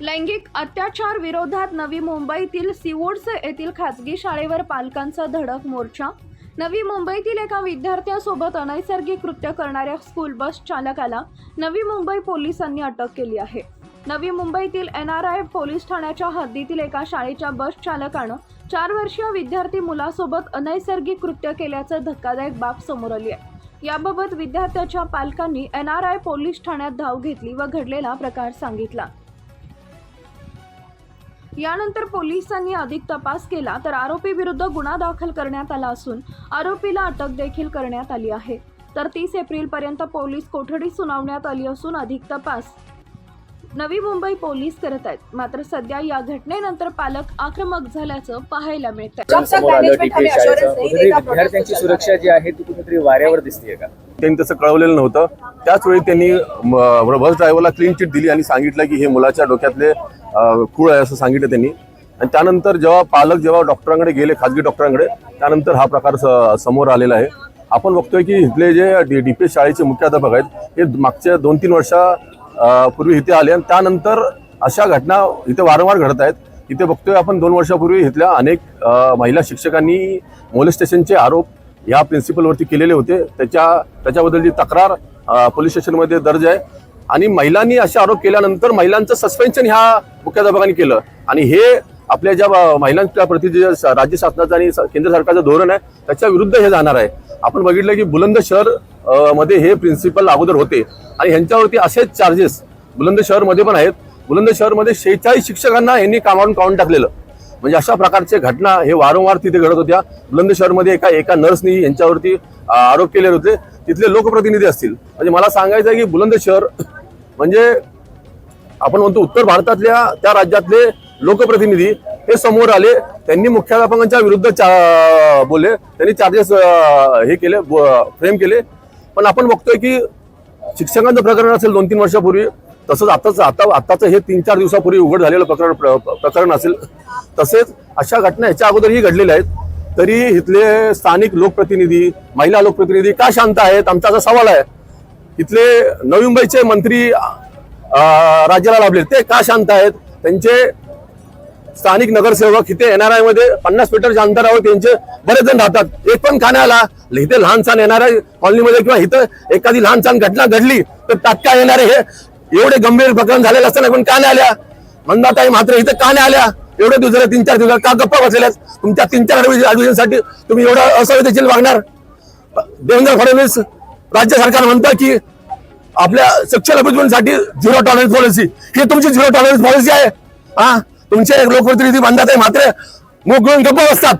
लैंगिक अत्याचार विरोधात नवी मुंबईतील सिवोड्स येथील खासगी शाळेवर पालकांचा धडक मोर्चा. नवी मुंबईतील एका विद्यार्थ्यासोबत अनैसर्गिक कृत्य करणाऱ्या स्कूल बस चालकाला नवी मुंबई पोलिसांनी अटक केली आहे. नवी मुंबईतील एन आर आय पोलीस ठाण्याच्या हद्दीतील एका शाळेच्या बस चालकानं चार वर्षीय विद्यार्थी मुलासोबत अनैसर्गिक कृत्य केल्याचं धक्कादायक बाब समोर आली आहे. याबाबत विद्यार्थ्याच्या पालकांनी एन आर आय पोलीस ठाण्यात धाव घेतली व घडलेला प्रकार सांगितला. यानंतर पोलिसांनी अधिक तपास केला तर आरोपी विरुद्ध गुन्हा दाखल करण्यात आला असून आरोपीला अटक देखील करण्यात आली आहे. तर तीस एप्रिल पर्यंत पोलीस कोठडी सुनावण्यात आली असून अधिक तपास. नवी मुंबई पोलीस करत आहेत. मात्र सध्या या घटनेनंतर पालक आक्रमक झाल्याचं पाहायला मिळत विद्यार्थ्यांची सुरक्षा जी आहे ती कुठेतरी वाऱ्यावर दिसतीये का? त्यांनी तसं कळवलेलं नव्हतं. त्याच वेळी त्यांनी म, बस ड्रायव्हरला क्लीन चिट दिली आणि सांगितलं की हे मुलाच्या डोक्यातले खूळ आहे असं सांगितलं त्यांनी. आणि त्यानंतर जेव्हा पालक जेव्हा डॉक्टरांकडे गेले खाजगी डॉक्टरांकडे त्यानंतर हा प्रकार स- समोर आलेला आहे. आपण बघतोय की इथले जे डी पी शाळेचे मुख्याध्यापक आहेत हे मागच्या दोन तीन वर्षा पूर्वी इथे आले आणि त्यानंतर अशा घटना इथे वारंवार घडत आहेत. इथे बघतोय आपण दोन वर्षापूर्वी इथल्या अनेक महिला शिक्षकांनी मोलेस्टेशनचे आरोप या प्रिन्सिपलवरती केलेले होते. त्याच्या त्याच्याबद्दलची तक्रार पोलीस स्टेशनमध्ये दर्ज आहे. आणि महिलांनी असे आरोप केल्यानंतर महिलांचं सस्पेन्शन ह्या मुख्याध्यापकांनी केलं. आणि हे आपल्या ज्या महिलांच्या प्रति जे राज्य शासनाचं आणि केंद्र सरकारचं धोरण आहे त्याच्या विरुद्ध हे जाणार आहे. आपण बघितलं की बुलंद शहरमध्ये हे प्रिन्सिपल अगोदर होते. आणि ह्यांच्यावरती असेच चार्जेस बुलंद शहरमध्ये पण आहेत. बुलंद शहरमध्ये शेहेचाळीस शिक्षकांना यांनी कामावरून काढून टाकलेलं. म्हणजे अशा प्रकारचे घटना हे वारंवार तिथे घडत होत्या. बुलंद शहरमध्ये एका एका नर्सनी यांच्यावरती आरोप केले होते. तिथले लोकप्रतिनिधी असतील. म्हणजे मला सांगायचं आहे की बुलंद शहर म्हणजे आपण म्हणतो उत्तर भारतातल्या त्या राज्यातले लोकप्रतिनिधी हे समोर आले त्यांनी मुख्याध्यापकांच्या विरुद्ध चा- बोलले त्यांनी चार्जेस हे केले फ्रेम केले. पण आपण बघतोय की शिक्षकांचं प्रकरण असेल दोन तीन वर्षापूर्वी तसंच आताच आता आताचं हे तीन चार दिवसापूर्वी उघड झालेलं प्रकरण प्र- प्रकरण असेल. तसेच अशा घटना ह्याच्या अगोदरही घडलेल्या आहेत. तरी इथले स्थानिक लोकप्रतिनिधी महिला लोकप्रतिनिधी का शांत आहेत? आमचा असा सवाल आहे. इथले नवी मुंबईचे मंत्री राज्याला लाभले. ते का शांत आहेत? त्यांचे स्थानिक नगरसेवक इथे एनआरआयमध्ये पन्नास मीटरच्या अंतरावर त्यांचे बरेच जण राहतात. एक पण खाणे आला. इथे लहान एनआरआय कॉलनीमध्ये किंवा इथं एखादी लहानसान घटना घडली तर तात्काळ येणारे हे एवढे गंभीर प्रकरण झालेलं असताना पण का नाही आल्या? मंदाताई मात्र इथं का नाही आल्या? एवढे दिवसाला तीन चार दिवस का गप्पा बसलेल्या तुमच्या तीन चार ऍडमिशन तुम्ही एवढं असंवेदनशील वागणार? देवेंद्र फडणवीस राज्य सरकार म्हणतं की आपल्या शिक्षण अभिवृद्धीसाठी झिरो टॉलरन्स पॉलिसी ही तुमची झिरो टॉलरन्स पॉलिसी आहे. हा? तुमचे लोकप्रतिनिधी बांधत आहे मात्र मुख घेऊन गप्प बसतात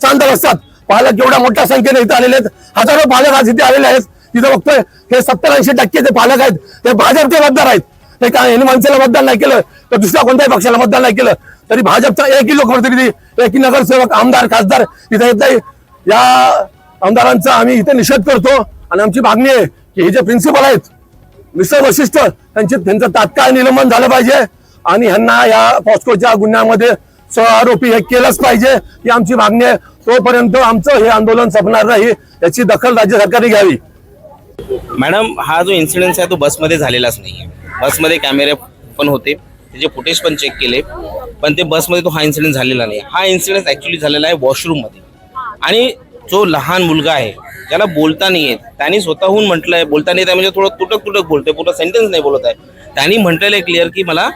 शांत बसतात. पालक एवढ्या मोठ्या संख्येने इथे आलेले आहेत. हजारो पालक आज इथे आलेले आहेत. तिथं बघतोय हे सत्तर ऐंशी टक्के जे पालक आहेत ते भाजपचे मतदार आहेत. ते काय यांनी मनसेला मतदान नाही केलं तर दुसऱ्या कोणत्याही पक्षाला मतदान नाही केलं तरी भाजपचा एकही लोकप्रतिनिधी एकही नगरसेवक आमदार खासदार इथे येत नाही. या आमदारांचा आम्ही इथे निषेध करतो. आणि आमची मागणी आहे की हे जे प्रिन्सिपल आहेत मिस्टर वशिष्ठ त्यांचे त्यांचं तात्काळ निलंबन झालं पाहिजे. आणि ह्यांना या पॉस्कोच्या गुन्ह्यामध्ये स्व आरोपी हे केलंच पाहिजे ही आमची मागणी आहे. तोपर्यंत आमचं हे आंदोलन संपणार नाही याची दखल राज्य सरकारने घ्यावी. मॅडम हा जो इन्सिडेंट आहे तो बसमध्ये झालेलाच नाही आहे बसमध्ये कॅमेरे पण होते त्याचे फुटेज पण चेक केले पण ते बसमध्ये तो हा इन्सिडेंट झालेला नाही. हा इन्सिडेंट ॲक्च्युली झालेला आहे वॉशरूममध्ये आणि जो लहान मुलगा आहे ज्याला बोलता नाही येत त्यांनी स्वतःहून म्हटलंय बोलता नाही येत म्हणजे थोडं तुटक तुटक बोलतोय पूर्ण सेंटेन्स नाही बोलत आहे. त्यांनी म्हटलेलं आहे क्लिअर की मला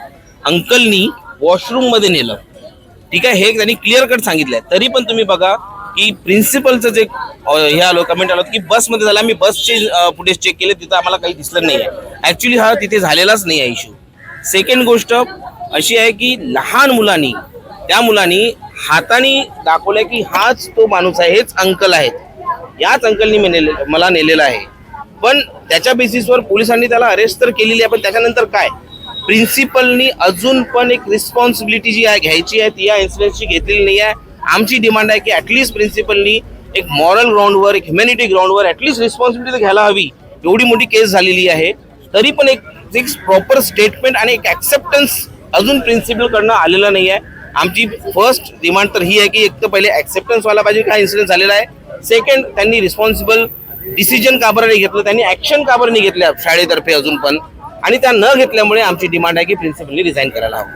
अंकलनी वॉशरूममध्ये नेलं. ठीक आहे हे त्यांनी क्लिअर कट सांगितलंय. तरी पण तुम्ही बघा की प्रिन्सिपलचं जे हे आलो कमेंट आलं की बसमध्ये झालं. मी बसचे फुटेज चेक केले तिथं आम्हाला काही दिसलं नाही आहे ॲक्च्युली हा तिथे झालेलाच नाही आहे इश्यू सेकंड गोष्ट अशी आहे की लहान मुलांनी त्या मुलांनी हाताने दाखवलंय की हाच तो माणूस आहे हेच अंकल आहेत. याच अंकलनी मी नेले मला नेलेला आहे. पण त्याच्या बेसिसवर पोलिसांनी त्याला अरेस्ट तर केलेली आहे पण त्याच्यानंतर काय? प्रिन्सिपलनी अजून पण एक रिस्पॉन्सिबिलिटी जी आहे घ्यायची आहे ती या इन्सिडेंटची घेतलेली नाही आहे. आमची डिमांड आहे की ॲटलिस्ट प्रिन्सिपलनी एक मॉरल ग्राउंडवर एक ह्युमॅनिटी ग्राउंडवर ॲटलिस्ट रिस्पॉन्सिबिलिटी घ्यायला हवी. एवढी मोठी केस झालेली आहे. तरी पण एक एक प्रॉपर स्टेटमेंट आणि एक ॲक्सेप्टन्स अजून प्रिन्सिपलकडनं आलेलं नाही आहे. आमची फर्स्ट डिमांड तर ही आहे की एक तर पहिले ॲक्सेप्टन्स व्हायला पाहिजे का इन्सिडेंट झालेला आहे. सेकंड त्यांनी रिस्पॉन्सिबल डिसिजन का बरं नाही घेतलं? त्यांनी ऍक्शन का बरं नाही घेतल्या शाळेतर्फे अजून पण? आणि त्या न घेतल्यामुळे आमची डिमांड आहे की प्रिन्सिपलनी रिझाईन करायला हवं.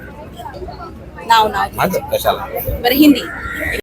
नाव नाव. माझं कशाला? बरं हिंदी.